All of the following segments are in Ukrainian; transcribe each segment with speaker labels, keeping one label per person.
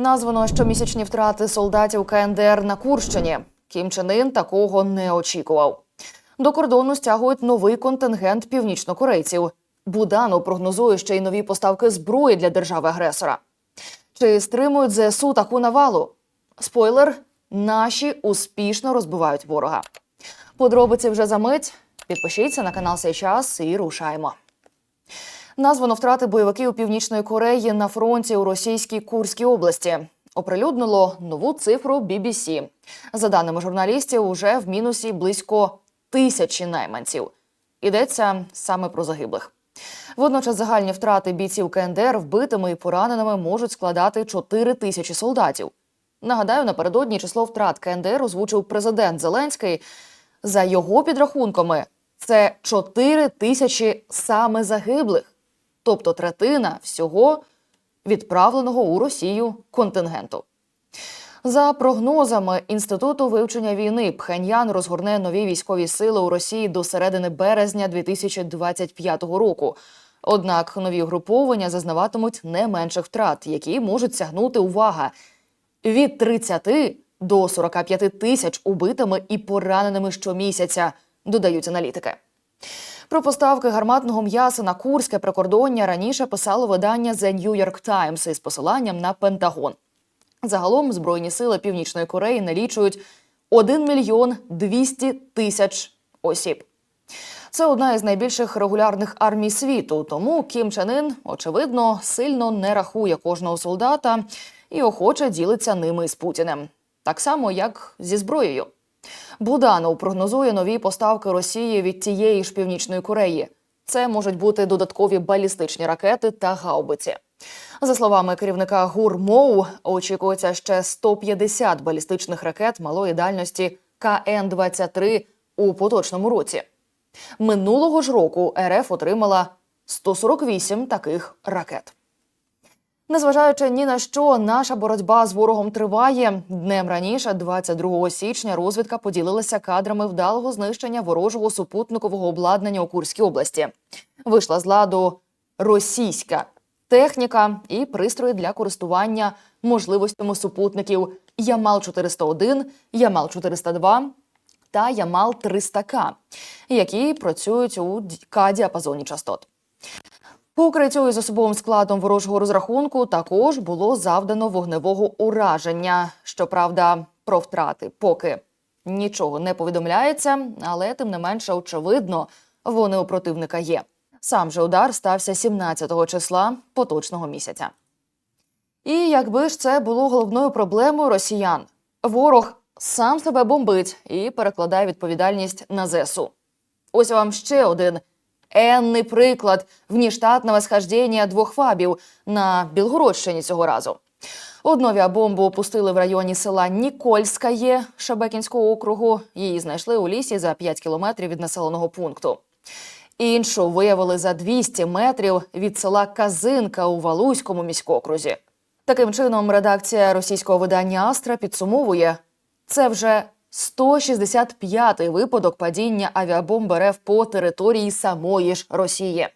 Speaker 1: Названо щомісячні втрати солдатів КНДР на Курщині. Кім Чен Ін такого не очікував. До кордону стягують новий контингент північнокорейців. Буданов прогнозує ще й нові поставки зброї для держави-агресора. Чи стримують ЗСУ таку навалу? Спойлер: наші успішно розбивають ворога. Подробиці вже за мить. Підпишіться на канал «Сей час» і рушаємо. Названо втрати бойовиків Північної Кореї на фронті у російській Курській області. Оприлюднило нову цифру BBC. За даними журналістів, уже в мінусі близько тисячі найманців. Йдеться саме про загиблих. Водночас загальні втрати бійців КНДР вбитими і пораненими можуть складати 4 тисячі солдатів. Нагадаю, напередодні число втрат КНДР озвучив президент Зеленський. За його підрахунками, це 4 тисячі саме загиблих, тобто третина всього відправленого у Росію контингенту. За прогнозами Інституту вивчення війни, Пхеньян розгорне нові військові сили у Росії до середини березня 2025 року. Однак нові угруповання зазнаватимуть не менших втрат, які можуть сягнути увага від 30 до 45 тисяч убитими і пораненими щомісяця, додають аналітики. Про поставки гарматного м'яса на Курське прикордоння раніше писало видання The New York Times із посиланням на Пентагон. Загалом Збройні сили Північної Кореї налічують 1 мільйон 200 тисяч осіб. Це одна із найбільших регулярних армій світу. Тому Кім Чен Ін, очевидно, сильно не рахує кожного солдата і охоче ділиться ними з Путіним. Так само, як зі зброєю. Буданов прогнозує нові поставки Росії від тієї ж Північної Кореї. Це можуть бути додаткові балістичні ракети та гаубиці. За словами керівника ГУР МОУ, очікується ще 150 балістичних ракет малої дальності КН-23 у поточному році. Минулого ж року РФ отримала 148 таких ракет. Незважаючи ні на що, наша боротьба з ворогом триває. Днем раніше, 22 січня, розвідка поділилася кадрами вдалого знищення ворожого супутникового обладнання у Курській області. Вийшла з ладу російська техніка і пристрої для користування можливостями супутників Ямал 401, Ямал 402 та Ямал 300К, які працюють у К-діапазоні частот. По укриттю із особовим складом ворожого розрахунку також було завдано вогневого ураження. Щоправда, про втрати поки нічого не повідомляється, але тим не менше очевидно, вони у противника є. Сам же удар стався 17 числа поточного місяця. І якби ж це було головною проблемою росіян, ворог сам себе бомбить і перекладає відповідальність на ЗСУ. Ось вам ще один енний приклад внештатного схождення двох фабів на Білгородщині цього разу. Одну авіабомбу опустили в районі села Нікольськає Шебекінського округу. Її знайшли у лісі за 5 кілометрів від населеного пункту. Іншу виявили за 200 метрів від села Казинка у Валуйському міськокрузі. Таким чином, редакція російського видання Астра підсумовує це вже 165-й випадок падіння авіабомб РФ по території самої ж Росії.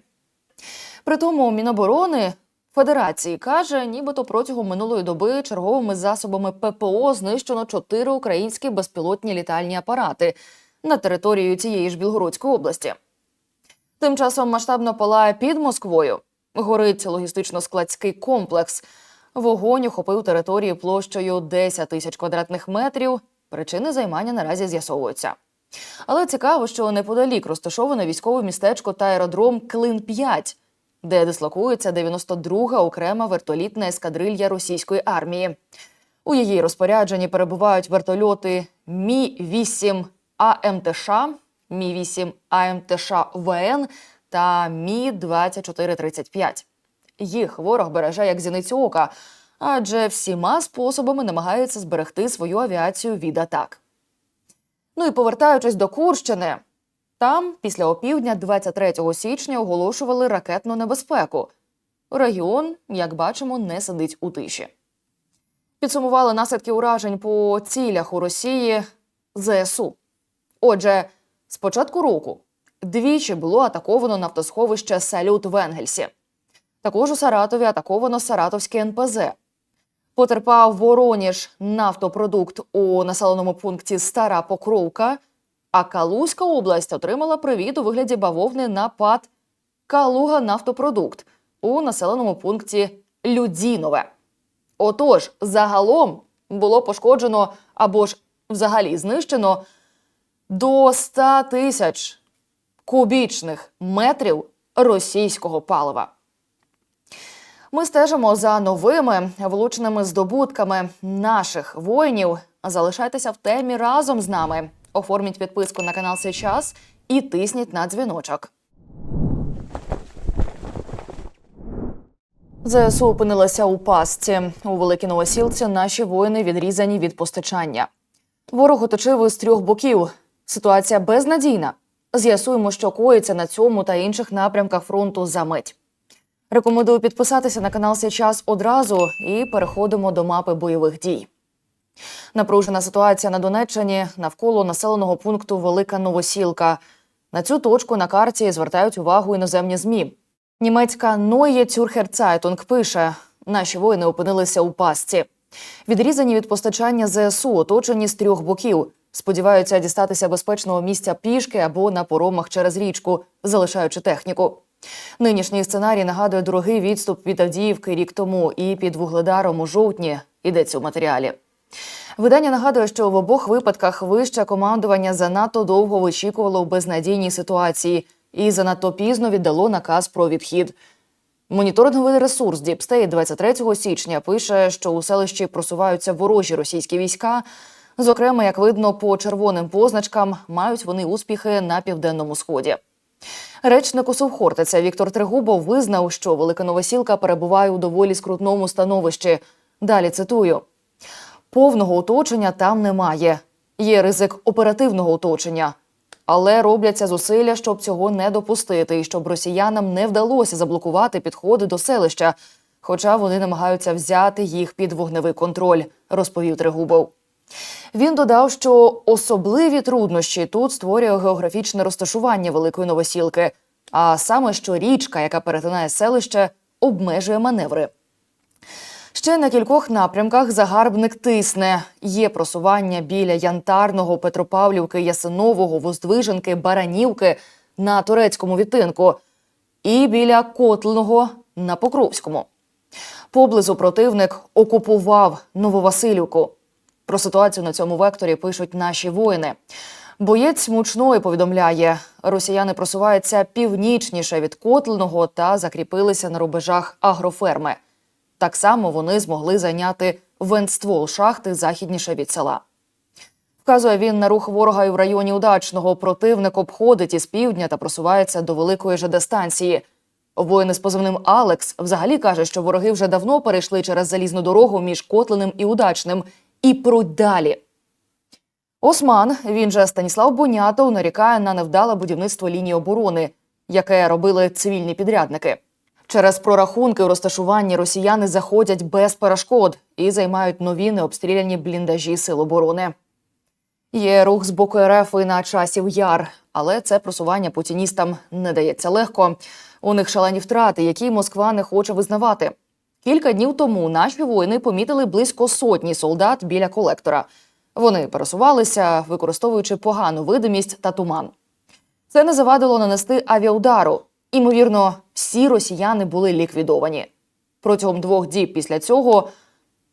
Speaker 1: При тому Міноборони Федерації каже, нібито протягом минулої доби черговими засобами ППО знищено чотири українські безпілотні літальні апарати на територію цієї ж Білгородської області. Тим часом масштабно палає під Москвою. Горить логістично-складський комплекс. Вогонь охопив територію площею 10 тисяч квадратних метрів. Причини займання наразі з'ясовуються. Але цікаво, що неподалік розташоване військове містечко та аеродром Клин 5 де дислокується 92-га окрема вертолітна ескадрилья російської армії. У її розпорядженні перебувають вертольоти Мі 8 АМТШ, Мі 8 АМТШ ВН та Мі 2435 Їх ворог береже як зіницю ока, адже всіма способами намагається зберегти свою авіацію від атак. Ну і повертаючись до Курщини, там після опівдня 23 січня оголошували ракетну небезпеку. Регіон, як бачимо, не сидить у тиші. Підсумували наслідки уражень по цілях у Росії ЗСУ. Отже, з початку року двічі було атаковано нафтосховище Салют в Енгельсі. Також у Саратові атаковано Саратовське НПЗ. Потерпав Вороніж нафтопродукт у населеному пункті Стара Покровка. А Калузька область отримала привіт у вигляді бавовни на ПАД Калуга нафтопродукт у населеному пункті Людінове. Отож, загалом було пошкоджено або ж взагалі знищено до 100 тисяч кубічних метрів російського палива. Ми стежимо за новими влучними здобутками наших воїнів. Залишайтеся в темі разом з нами. Оформіть підписку на канал Сейчас і тисніть на дзвіночок. ЗСУ опинилася у пастці. У Великій Новосілці наші воїни відрізані від постачання. Ворог оточив із трьох боків. Ситуація безнадійна. З'ясуємо, що коїться на цьому та інших напрямках фронту за мить. Рекомендую підписатися на канал Сейчас одразу і переходимо до мапи бойових дій. Напружена ситуація на Донеччині навколо населеного пункту Велика Новосілка. На цю точку на карті звертають увагу іноземні змі. Німецька Zürcher Zeitung пише: наші воїни опинилися у пастці. Відрізані від постачання ЗСУ, оточені з трьох боків. Сподіваються дістатися безпечного місця пішки або на поромах через річку, залишаючи техніку. Нинішній сценарій нагадує дорогий відступ від Авдіївки рік тому і під вугледаром у жовтні йдеться у матеріалі. Видання нагадує, що в обох випадках вище командування занадто довго вичікувало в безнадійній ситуації і занадто пізно віддало наказ про відхід. Моніторинговий ресурс State 23 січня пише, що у селищі просуваються ворожі російські війська. Зокрема, як видно по червоним позначкам, мають вони успіхи на південному сході. Речник УСУВ Хортиця Віктор Трегубов визнав, що Велика Новосілка перебуває у доволі скрутному становищі. Далі цитую: повного оточення там немає. Є ризик оперативного оточення, але робляться зусилля, щоб цього не допустити, і щоб росіянам не вдалося заблокувати підходи до селища, хоча вони намагаються взяти їх під вогневий контроль, розповів Трегубов. Він додав, що особливі труднощі тут створює географічне розташування Великої Новосілки, а саме що річка, яка перетинає селище, обмежує маневри. Ще на кількох напрямках загарбник тисне. Є просування біля Янтарного, Петропавлівки, Ясинового, Воздвиженки, Баранівки на турецькому відтинку і біля Котлного на Покровському. Поблизу противник окупував Нововасилівку. Про ситуацію на цьому векторі пишуть наші воїни. Боєць мучної повідомляє, росіяни просуваються північніше від Котлиного та закріпилися на рубежах агроферми. Так само вони змогли зайняти вентствол шахти західніше від села. Вказує він на рух ворога і в районі удачного. Противник обходить із півдня та просувається до великої ЖД станції. Воїн з позивним Алекс взагалі каже, що вороги вже давно перейшли через залізну дорогу між Котлиним і Удачним і пруть далі. Осман, він же Станіслав Бонятов, нарікає на невдале будівництво лінії оборони, яке робили цивільні підрядники. Через прорахунки у розташуванні росіяни заходять без перешкод і займають нові необстріляні бліндажі сил оборони. Є рух з боку РФ і на часів яр, але це просування путіністам не дається легко. У них шалені втрати, які Москва не хоче визнавати. Кілька днів тому наші воїни помітили близько сотні солдат біля колектора. Вони пересувалися, використовуючи погану видимість та туман. Це не завадило нанести авіаудару. Імовірно, всі росіяни були ліквідовані. Протягом двох діб після цього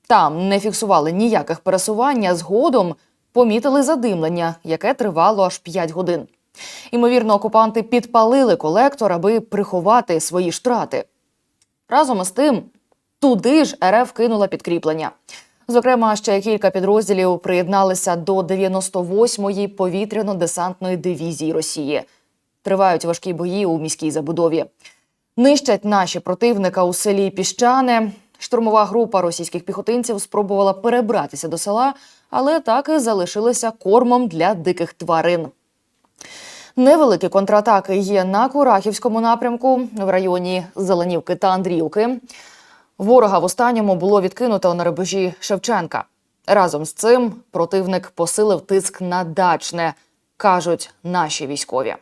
Speaker 1: там не фіксували ніяких пересувань, а згодом помітили задимлення, яке тривало аж 5 годин. Імовірно, окупанти підпалили колектор, аби приховати свої штрати. Разом із тим, туди ж РФ кинула підкріплення. Зокрема, ще кілька підрозділів приєдналися до 98-ї повітряно-десантної дивізії Росії. Тривають важкі бої у міській забудові. Нищать наші противника у селі Піщане. Штурмова група російських піхотинців спробувала перебратися до села, але так і залишилися кормом для диких тварин. Невеликі контратаки є на Курахівському напрямку в районі Зеленівки та Андріївки. Ворога в останньому було відкинуто на рубежі Шевченка. Разом з цим противник посилив тиск на дачне, кажуть наші військові.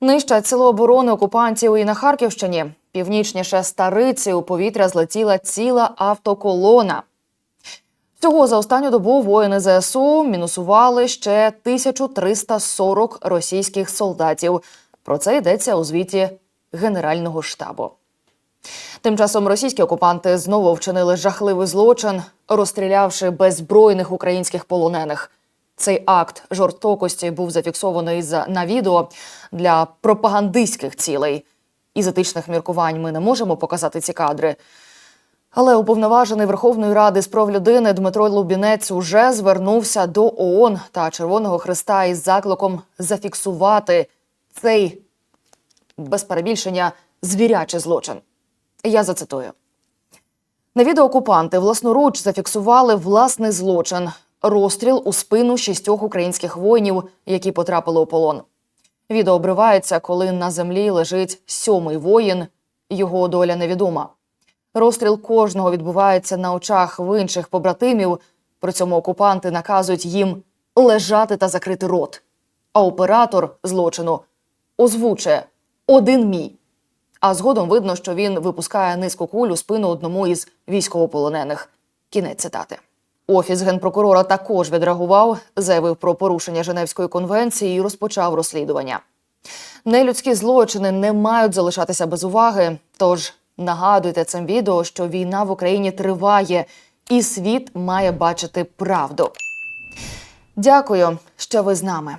Speaker 1: Нищать село оборони окупантів і на Харківщині. Північніше стариці у повітря злетіла ціла автоколона. Всього за останню добу воїни ЗСУ мінусували ще 1340 російських солдатів. Про це йдеться у звіті Генерального штабу. Тим часом російські окупанти знову вчинили жахливий злочин, розстрілявши беззбройних українських полонених. Цей акт жорстокості був зафіксований за- на відео для пропагандистських цілей. Із етичних міркувань ми не можемо показати ці кадри. Але уповноважений Верховної Ради з прав людини Дмитро Лубінець уже звернувся до ООН та Червоного Христа із закликом зафіксувати цей без перебільшення звірячий злочин. Я зацитую. На відео окупанти власноруч зафіксували власний злочин розстріл у спину шістьох українських воїнів, які потрапили у полон. Відео обривається, коли на землі лежить сьомий воїн. Його доля невідома. Розстріл кожного відбувається на очах в інших побратимів. При цьому окупанти наказують їм лежати та закрити рот. А оператор злочину озвучує один мій. А згодом видно, що він випускає низьку куль у спину одному із військовополонених. Кінець цитати. Офіс генпрокурора також відреагував, заявив про порушення Женевської конвенції і розпочав розслідування. Нелюдські злочини не мають залишатися без уваги. Тож нагадуйте цим відео, що війна в Україні триває, і світ має бачити правду. Дякую, що ви з нами.